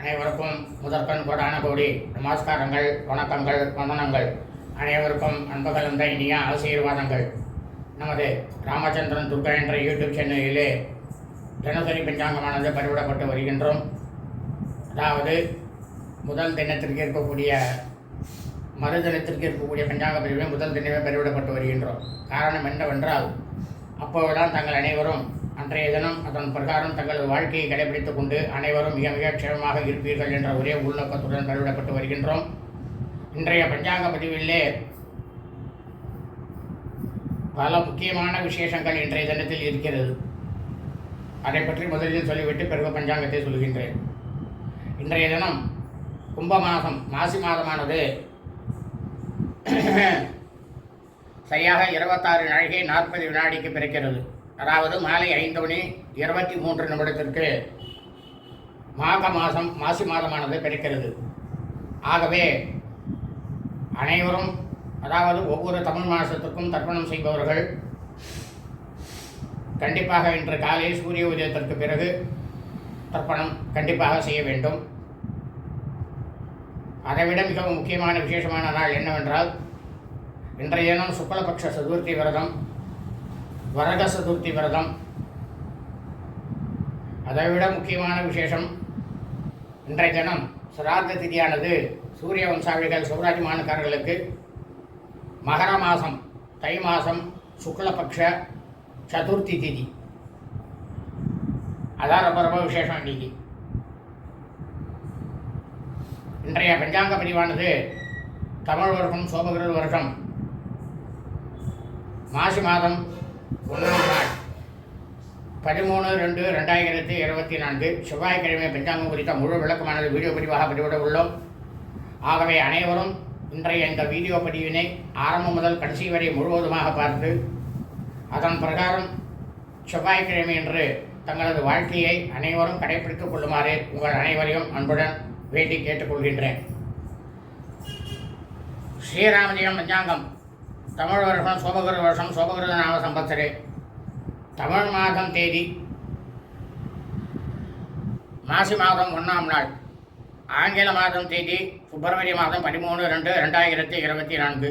அனைவருக்கும் முதற்கண் கோடான கோடி நமஸ்காரங்கள் வணக்கங்கள் வந்தனங்கள். அனைவருக்கும் அன்பு கலந்த இனிய ஆசீர்வாதங்கள். நமது ராமச்சந்திரன் துர்கா என்ற யூடியூப் சேனலிலே தினசரி பஞ்சாங்கமானது பதிவிடப்பட்டு வருகின்றோம். அதாவது முதல் தினத்திற்கு இருக்கக்கூடிய மறுதினத்திற்கு இருக்கக்கூடிய பஞ்சாங்க பதிவை முதல் தினமே பதிவிடப்பட்டு வருகின்றோம். காரணம் என்னவென்றால் அப்போதுதான் தங்கள் அனைவரும் அன்றைய தினம் அதன் பிரகாரம் தங்களது வாழ்க்கையை கடைபிடித்துக் கொண்டு அனைவரும் மிக மிக க்ஷேமமாக இருப்பீர்கள் என்ற ஒரே உள்நோக்கத்துடன் கருவிடப்பட்டு வருகின்றோம். இன்றைய பஞ்சாங்க பதிவிலே பல முக்கியமான விசேஷங்கள் இன்றைய தினத்தில் இருக்கிறது. அதை பற்றி முதலில் சொல்லிவிட்டு பிறகு பஞ்சாங்கத்தை சொல்கின்றேன் இன்றைய தினம் கும்ப மாதம் மாசி மாதமானது சரியாக இருபத்தாறு நாழிகை நாற்பது வினாடிக்கு பிறக்கிறது. அதாவது மாலை ஐந்து மணி இருபத்தி மூன்று நிமிடத்திற்கு மாக மாதம் மாசி மாதமானது பிறக்கிறது ஆகவே அனைவரும் அதாவது ஒவ்வொரு தமிழ் மாதத்துக்கும் தர்ப்பணம் செய்பவர்கள் கண்டிப்பாக இன்று காலை சூரிய உதயத்திற்கு பிறகு தர்ப்பணம் கண்டிப்பாக செய்ய வேண்டும். அதைவிட மிகவும் முக்கியமான விசேஷமான நாள் என்னவென்றால் இன்றைய தினம் சுக்லபக்ஷ சதுர்த்தி விரதம். வரக சதுர்த்தி விரதம் அதைவிட முக்கியமான விசேஷம் இன்றைய தினம் சிரார்த்த திதியானது சூரிய வம்சாவிகள் சௌராஜ்மானக்காரர்களுக்கு மகர மாதம் தை மாதம் சுக்லபக்ஷ சதுர்த்தி திதி. அதான் ரொம்ப ரொம்ப விசேஷம் இன்னைக்கு. இன்றைய பஞ்சாங்க பதிவானது தமிழ் வருஷம் சோபகிருத வருஷம். மாசி மாதம் ஒன்றாம் நாள் பதிமூணு ரெண்டு ரெண்டாயிரத்தி இருபத்தி நான்கு செவ்வாய்க்கிழமை பஞ்சாங்கம் குறித்த முழு விளக்கமானது வீடியோ பதிவாக பதிவிட உள்ளோம். ஆகவே அனைவரும் இன்றைய இந்த வீடியோ பதிவினை ஆரம்பம் முதல் கடைசி வரை முழுவதுமாக பார்த்து அதன் பிரகாரம் செவ்வாய்க்கிழமை என்று தங்களது வாழ்க்கையை அனைவரும் கடைபிடித்துக் கொள்ளுமாறு உங்கள் அனைவரையும் அன்புடன் வேண்டி கேட்டுக்கொள்கின்றேன். ஸ்ரீராமஜயம் பஞ்சாங்கம். தமிழ் வருஷம் சோபகிருத வருஷம் சோபகிருத நாம சம்பத்சரே. தமிழ் மாதம் தேதி. மாசி மாதம் ஒன்றாம் நாள். ஆங்கில மாதம் தேதி பிப்ரவரி மாதம் பதிமூணு ரெண்டு ரெண்டாயிரத்தி இருபத்தி நான்கு.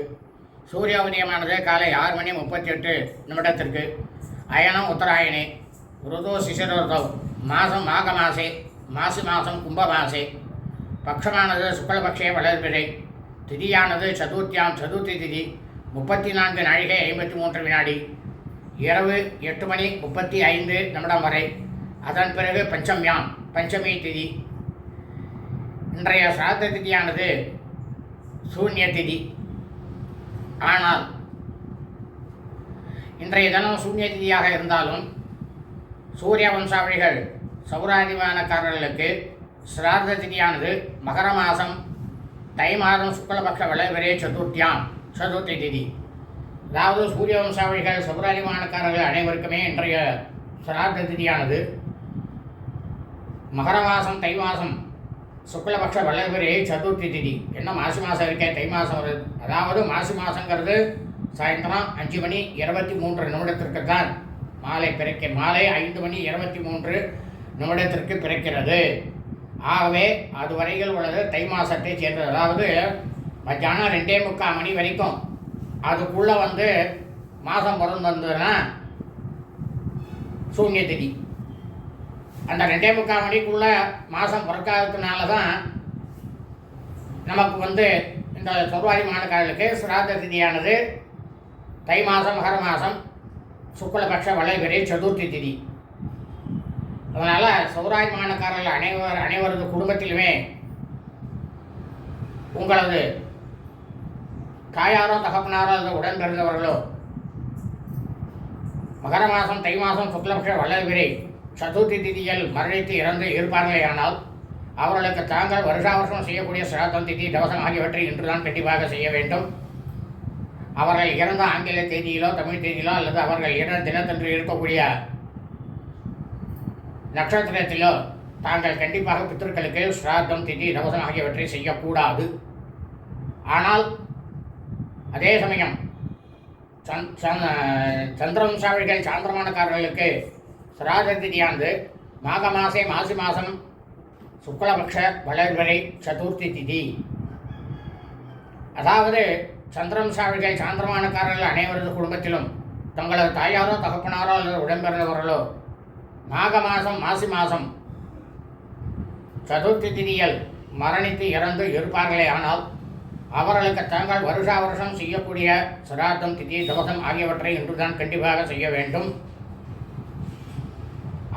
சூரிய உதயமானது காலை ஆறு மணி முப்பத்தி எட்டு நிமிடத்திற்கு. அயனம் உத்தராயணி. ருதோ சிசிரதோ மாதம் மாக மாசே மாசி மாதம் கும்ப மாசே. பக்ஷமானது சுக்லபக்ஷே வளர்பிறை. திதியானது சதுர்த்தியாம் சதுர்த்தி திதி. முப்பத்தி நான்கு நாழிகை ஐம்பத்தி மூன்று வினாடி. இரவு எட்டு மணி முப்பத்தி ஐந்து நிமிடம் வரை. அதன் பிறகு பஞ்சம்யாம் பஞ்சமி திதி. இன்றைய சாத்த திதியானது சூன்ய திதி. ஆனால் இன்றைய தினம் சூன்ய திதியாக இருந்தாலும் சூரிய வம்சாவளிகள் சௌராதிமானக்காரர்களுக்கு சிரார்த்த திதியானது மகர மாதம் தை மாதம் சுக்லபக்ஷ விளைவரே சதுர்த்தியாம். சதுர்த்தி திதி. அதாவது சூரிய வம்சாவளிகள் சௌராதிமானக்காரர்கள் அனைவருக்குமே இன்றைய சிரார்த்த திதியானது. மகர மாதம் தை மாதம் சுக்லபக்ஷ வளர்பிறை சதுர்த்தி திதி. என்ன மாசி மாதம் இருக்கே? தை மாதம் வருது. அதாவது மாசி மாதங்கிறது சாயந்தரம் அஞ்சு மணி இருபத்தி மூன்று நிமிடத்திற்கு தான் மாலை பிறக்க மாலை ஐந்து மணி இருபத்தி மூன்று நிமிடத்திற்கு பிறக்கிறது. ஆகவே அதுவரையில் உள்ளது தை மாதத்தை சேர்ந்தது. அதாவது மத்தியானம் ரெண்டே முக்கால் மணி வரைக்கும். அதுக்குள்ளே வந்து மாதம் பிறந்திருந்ததுன்னா சூன்ய திதி. அந்த ரெண்டே முக்கால் மணிக்குள்ளே மாதம் பிறக்காததுனால தான் நமக்கு வந்து இந்த சொர்வாரி மாணக்காரர்களுக்கு சிராத்த திதியானது தை மாதம் மகர மாதம் சுக்லபக்ஷ வளைபிறை சதுர்த்தி திதி. அதனால் சௌராய் அனைவர் அனைவரது குடும்பத்திலுமே உங்களது தாயாரோ தகப்பனாரோ அல்லது உடன் பிறந்தவர்களோ மகர மாதம் தை மாதம் சுக்லபக்ஷ வளர்பிறை சதுர்த்தி திதியில் மரணித்து இறந்து இருப்பார்களேயானால் அவர்களுக்கு தாங்கள் வருஷா வருஷம் செய்யக்கூடிய சிராத்தம் திதி தவசம் ஆகியவற்றை இன்றுதான் கண்டிப்பாக செய்ய வேண்டும். அவர்கள் இறந்த ஆங்கில தேதியிலோ தமிழ் தேதியிலோ அல்லது அவர்கள் இறந்த தினத்தன்று இருக்கக்கூடிய நட்சத்திரத்திலோ தாங்கள் கண்டிப்பாக பித்தர்களுக்கு சிராத்தம் திதி தவசம் ஆகியவற்றை செய்யக்கூடாது. ஆனால் அதே சமயம் சந் சந் சந்திரவம்சாவிகள் சாந்திரமானக்காரர்களுக்கு சராசதிதியானது மாக மாசே மாசி மாதம் சுக்லபக்ஷ வளர்வரை சதுர்த்தி திதி. அதாவது சந்திரவம்சாவிகள் சாந்திரமானக்காரர்கள் அனைவரது குடும்பத்திலும் தங்களது தாயாரோ தகப்பனாரோ அல்லது உடன்பிறந்தவர்களோ மாக மாதம் மாசி மாதம் சதுர்த்தி திதியில் மரணித்து இறந்து இருப்பார்களே. ஆனால் அவர்களுக்கு தாங்கள் வருஷா வருஷம் செய்யக்கூடிய சிராத்தம் திதி தவசம் ஆகியவற்றை இன்றுதான் கண்டிப்பாக செய்ய வேண்டும்.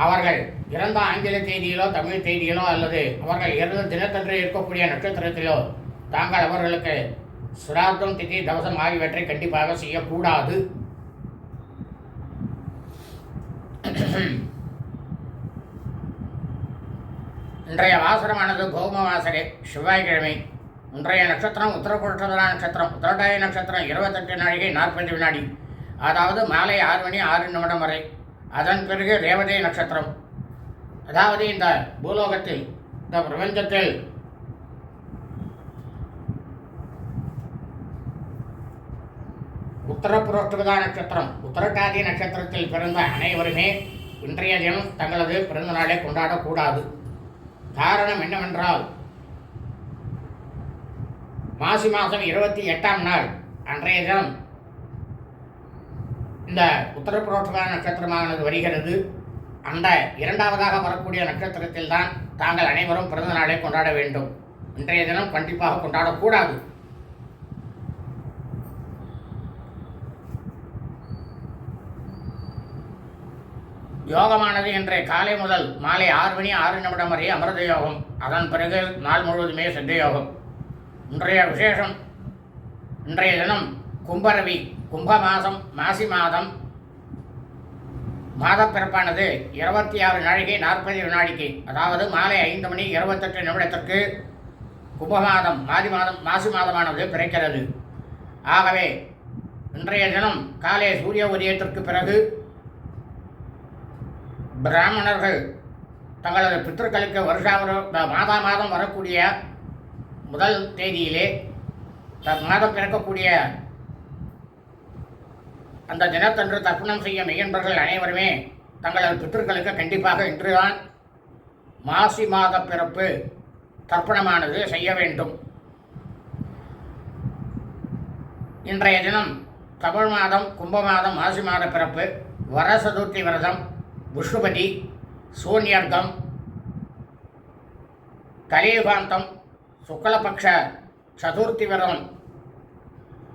அவர்கள் இறந்த ஆங்கில தேதியிலோ தமிழ் தேதியிலோ அல்லது அவர்கள் இறந்த தினத்தன்று இருக்கக்கூடிய நட்சத்திரத்திலோ தாங்கள் அவர்களுக்கு சிராத்தம் திதி தவசம் ஆகியவற்றை கண்டிப்பாக செய்யக்கூடாது. இன்றைய வாசனமானது கோம வாசனை செவ்வாய்க்கிழமை. இன்றைய நட்சத்திரம் உத்தரப்புருஷதரா நட்சத்திரம் உத்தரட்டாய நட்சத்திரம் இருபத்தெட்டு நாழிகை நாற்பது வினாடி. அதாவது மாலை ஆறு மணி ஆறு நிமிடம் வரை. அதன் பிறகு ரேவதி நட்சத்திரம். அதாவது இந்த பூலோகத்தில் இந்த பிரபஞ்சத்தில். உத்தரப்புரோஷ்டகதா நட்சத்திரம் உத்தரட்டாதி நட்சத்திரத்தில் பிறந்த அனைவருமே இன்றைய தினம் தங்களது பிறந்த நாளை கொண்டாடக்கூடாது. காரணம் என்னவென்றால் மாசி மாதம் இருபத்தி எட்டாம் நாள் அன்றைய தினம் இந்த உத்தரப்புரோட்டகா நட்சத்திரமானது வருகிறது. அந்த இரண்டாவதாக வரக்கூடிய நட்சத்திரத்தில் தான் தாங்கள் அனைவரும் பிறந்த நாளை கொண்டாட வேண்டும். இன்றைய தினம் கண்டிப்பாக கொண்டாடக்கூடாது. யோகமானது இன்றைய காலை முதல் மாலை ஆறு மணி ஆறு நிமிடம் வரை அமிர்த யோகம் அதன் பிறகு நாள் முழுவதுமே சித்த யோகம். இன்றைய விசேஷம். இன்றைய தினம் கும்பரவி கும்ப மாதம் மாசி மாதம் மாதப்பிறப்பானது இருபத்தி ஆறு நாழிகை நாற்பது வினாடிக்கு அதாவது மாலை ஐந்து மணி இருபத்தெட்டு நிமிடத்திற்கு கும்ப மாதம் மாதி மாதம் மாசி மாதமானது பிறக்கிறது. ஆகவே இன்றைய தினம் காலை சூரிய உதயத்திற்கு பிறகு பிராமணர்கள் தங்களது பித்தர்களுக்கு வருஷா மாதா மாதம் வரக்கூடிய முதல் தேதியிலே த- மாதம் பிறக்கக்கூடிய அந்த தினத்தன்று தர்ப்பணம் செய்ய மெய்யன்பர்கள் அனைவருமே தங்களது பித்தர்களுக்கு கண்டிப்பாக இன்றுதான் மாசி மாத பிறப்பு தர்ப்பணமானது செய்ய வேண்டும். இன்றைய தினம் தமிழ் மாதம் கும்ப மாதம் மாசி மாத பிறப்பு வர சதுர்த்தி விரதம் புஷ்பதி சூன்யர்க்கம் கலியுகாந்தம் சுக்லபக்ஷ சதுர்த்தி விரதம்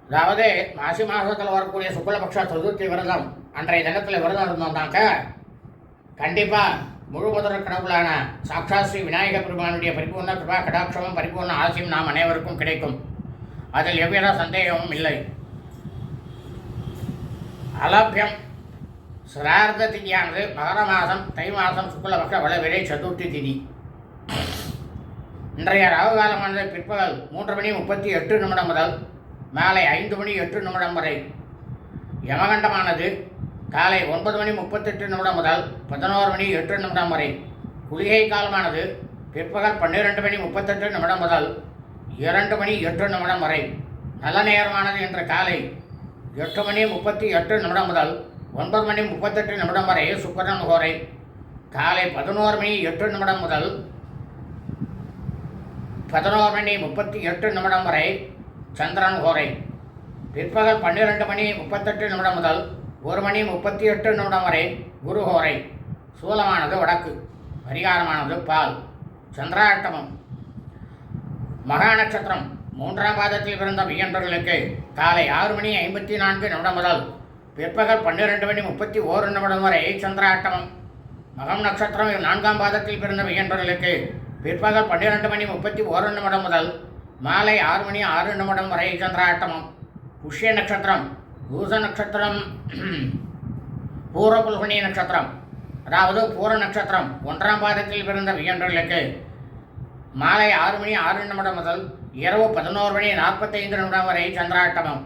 அதாவது மாசி மாதத்தில் வரக்கூடிய சுக்லபக்ஷ சதுர்த்தி விரதம் அன்றைய தினத்தில் விரதம் இருந்தோம்னாக்க கண்டிப்பாக முழு கடவுளான சாக்ஷாத் ஸ்ரீ விநாயக பெருமானுடைய பரிபூர்ண கிருபா கடாட்சமும் பரிபூர்ண ஆசியும் நாம் அனைவருக்கும் கிடைக்கும். அதில் எவ்வித சந்தேகமும் இல்லை. அலபியம் சிரார்த்த திதியானது மகர மாதம் தை மாதம் சுக்லபக்ஷ வளவிரை சதுர்த்தி திதி. இன்றைய ராகுகாலமானது பிற்பகல் மூன்று மணி முப்பத்தி எட்டு நிமிடம் முதல் மாலை ஐந்து மணி எட்டு நிமிடம் வரை. யமகண்டமானது காலை ஒன்பது மணி முப்பத்தெட்டு நிமிடம் முதல் பதினோரு மணி எட்டு நிமிடம் வரை. குளிகை காலமானது பிற்பகல் பன்னிரெண்டு மணி முப்பத்தெட்டு நிமிடம் முதல் இரண்டு மணி எட்டு நிமிடம் வரை. நல்ல நேரமானது இன்று காலை எட்டு மணி முப்பத்தி எட்டு நிமிடம் முதல் ஒன்பது மணி முப்பத்தெட்டு நிமிடம் வரை சுக்கரன் கோரை. காலை பதினோரு மணி எட்டு நிமிடம் முதல் பதினோரு மணி முப்பத்தி எட்டு நிமிடம் வரை சந்திரன் ஹோரை பிற்பகல் பன்னிரெண்டு மணி முப்பத்தெட்டு நிமிடம் முதல் ஒரு மணி முப்பத்தி எட்டு நிமிடம் வரை குரு ஹோரை சூலமானது வடக்கு பரிகாரமானது பால். சந்திராட்டமம் மகா நட்சத்திரம். மூன்றாம் பாதத்தில் பிறந்த மையன்பர்களுக்கு காலை ஆறு மணி ஐம்பத்தி நான்கு நிமிடம் முதல் பிற்பகல் பன்னிரெண்டு மணி முப்பத்தி ஓரு நிமிடம் வரை சந்திராட்டமம் மகம் நட்சத்திரம் நான்காம் பாதத்தில் பிறந்த மையன்பர்களுக்கு பிற்பகல் பன்னிரெண்டு மணி முப்பத்தி ஓரு நிமிடம் முதல் மாலை ஆறு மணி ஆறு நிமிடம் வரை சந்திராட்டமம். புஷ்ய நட்சத்திரம் பூச நட்சத்திரம் பூரபுல்குனி நட்சத்திரம். அதாவது பூர நட்சத்திரம் ஒன்றாம் பாதத்தில் பிறந்த வியன்றர்களுக்கு மாலை ஆறு மணி ஆறு நிமிடம் முதல் இரவு பதினோரு மணி நாற்பத்தைந்து நிமிடம் வரை சந்திராட்டமம்.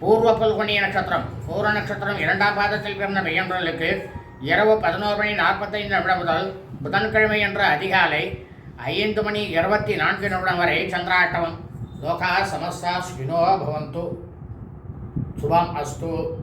பூர்வ பல்குனி நட்சத்திரம் பூர நட்சத்திரம் இரண்டாம் பாதத்தில் பிறந்த வியன்றர்களுக்கு இரவு பதினோரு மணி நாற்பத்தைந்து நிமிடம் முதல் புதன்கிழமை என்ற அதிகாலை ஐந்து மணி இருபத்தி நான்கு நிமிடம் வரை சந்திராட்டமம் லோகா சமஸ்தா ஸ்வினோ பவந்து. சுபம் அஸ்து.